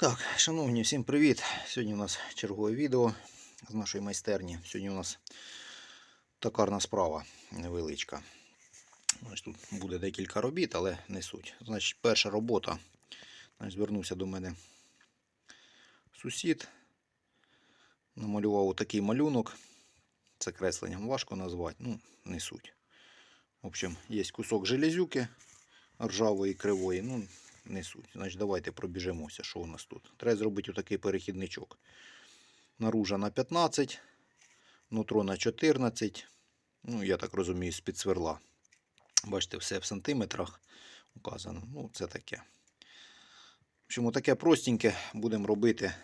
Так, шановні, всім привіт! Сьогодні у нас чергове відео з нашої майстерні. Сьогодні у нас токарна справа невеличка. Значить, тут буде декілька робіт, але не суть. Значить, перша робота. Значить, звернувся до мене сусід. Намалював такий малюнок. Це кресленням важко назвати, ну, не суть. В общем, є кусок железюки ржавої кривої. Ну, не. Значить, давайте пробіжимося, що у нас тут. Треба зробити отакий перехідничок. Наружа на 15, нутро на 14. Ну, я так розумію, з-під сверла. Бачите, все в сантиметрах указано. Ну, це таке. В общем, таке простеньке будемо робити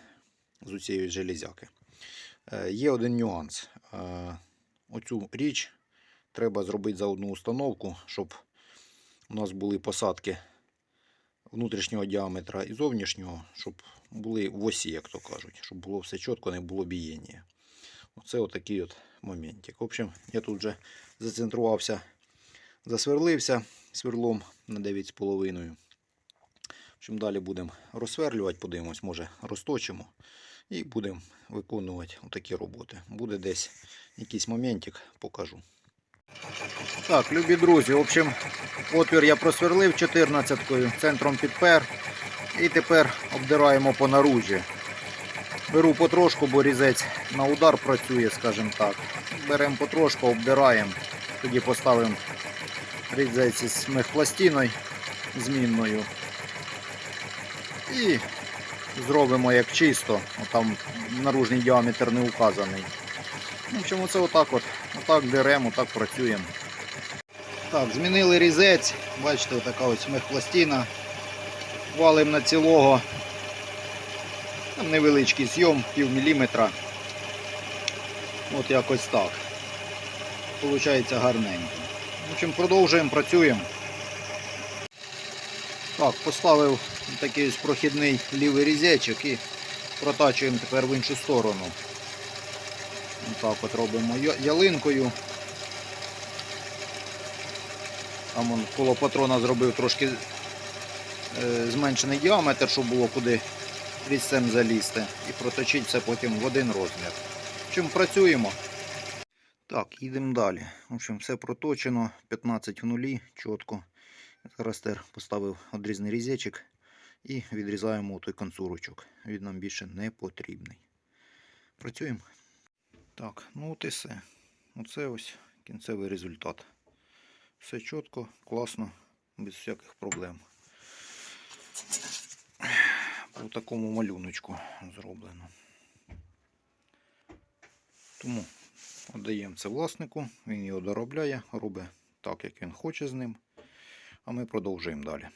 з цієї железяки. Е, є один нюанс. Е, оцю річ треба зробити за одну установку, щоб у нас були посадки внутрішнього діаметра і зовнішнього, щоб були в осі, як то кажуть, щоб було все чітко, не було бієння. Оце отакий от моментик. В общем, я тут вже зацентрувався, засверлився сверлом на 9,5. В общем, далі будемо розсверлювати, подивимось, може розточимо. І будемо виконувати такі роботи. Буде десь якийсь моментик, покажу. Так, любі друзі, в общем, отвір я просверлив 14-кою, центром підпер. І тепер обдираємо по наружі. Беру потрошку, бо різець на удар працює, скажімо так. Беремо потрошку, обдираємо. Тоді поставимо різець із мехпластиною змінною. І зробимо як чисто. Там наружний діаметр не указаний. В общем, оце отак от. Отак деремо, отак працюємо. Так, змінили різець. Бачите, така ось мехпластина. Валимо на цілого. Там невеличкий зйом, пів міліметра. От якось так. Получається гарненько. В общем, продовжуємо, працюємо. Так, поставив такий ось прохідний лівий різечок і протачуємо тепер в іншу сторону. Так от робимо ялинкою. Там он коло патрона зробив трошки е, зменшений діаметр, щоб було куди різцем залізти. І проточити це потім в один розмір. Чим працюємо? Так, їдемо далі. В общем, все проточено, 15 в нулі, чітко. Зараз тепер поставив одрізний різечок і відрізаємо той концурочок. Він нам більше не потрібний. Працюємо. Так, ну от і все. Оце ось кінцевий результат. Все чітко, класно, без всяких проблем. По такому малюночку зроблено. Тому віддаємо це власнику, він його доробляє, робить так, як він хоче з ним. А ми продовжуємо далі.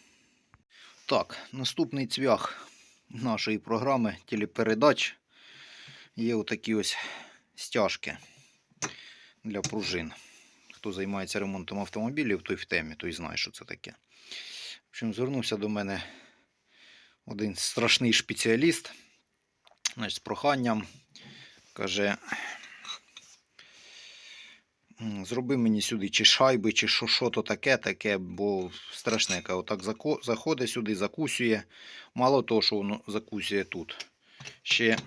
Так, наступний цвях нашої програми телепередач є отакі ось стяжки для пружин. Хто займається ремонтом автомобілів, той в темі, той знає, що це таке. В общем, звернувся до мене один страшний спеціаліст значить, з проханням. Каже, зроби мені сюди чи шайби, чи що, що то таке, таке, бо страшне, каже, отак заходить сюди, закусює. Мало того, що воно закусює тут. Ще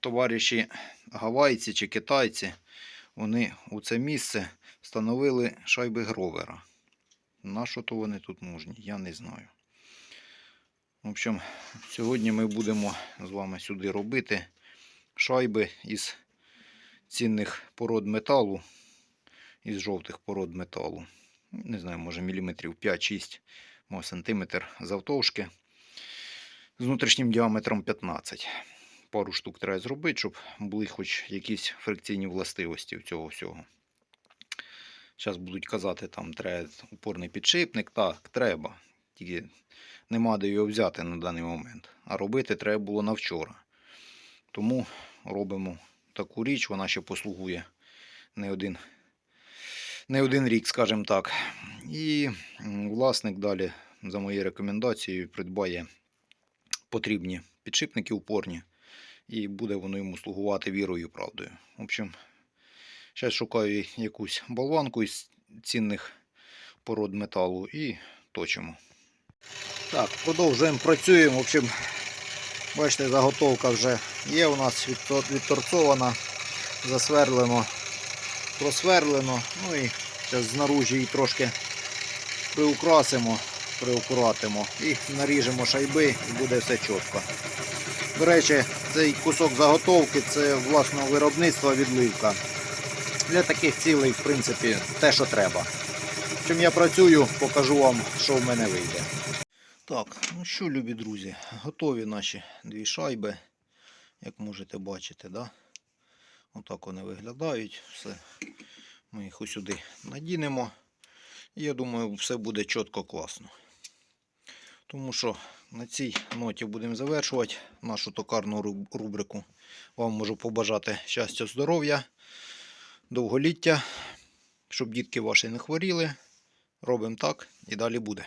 товариші гавайці чи китайці, вони у це місце встановили шайби гровера. На що то вони тут нужні, я не знаю. В общем, сьогодні ми будемо з вами сюди робити шайби із цінних пород металу, із жовтих пород металу. Не знаю, може міліметрів 5-6, може сантиметр завтовшки. З внутрішнім діаметром 15 пару штук треба зробити, щоб були хоч якісь фрикційні властивості в цього всього. Зараз будуть казати, там треба упорний підшипник. Так, треба. Тільки нема де його взяти на даний момент. А робити треба було на вчора. Тому робимо таку річ, вона ще послугує не один, не один рік, скажімо так. І власник далі, за моєю рекомендацією, придбає потрібні підшипники упорні і буде воно йому слугувати вірою і правдою. В общем, зараз шукаю якусь болванку із цінних пород металу і точимо. Так, продовжуємо працюємо. В общем, Бачите, заготовка вже є у нас відтор- відторцована, засверлено, просверлено. Ну і зараз знаружі її трошки приукрасимо, приукуратимо і наріжемо шайби і буде все чітко. До речі, цей кусок заготовки це власного виробництва відливка. Для таких цілей, в принципі, те, що треба. Чим я працюю, покажу вам, що в мене вийде. Так, ну що, любі друзі, готові наші дві шайби, як можете бачити, да? Отак вони виглядають. Все. Ми їх усюди надінемо. І я думаю, все буде чітко класно. Тому що на цій ноті будемо завершувати нашу токарну рубрику. Вам можу побажати щастя, здоров'я, довголіття, щоб дітки ваші не хворіли. Робимо так і далі буде.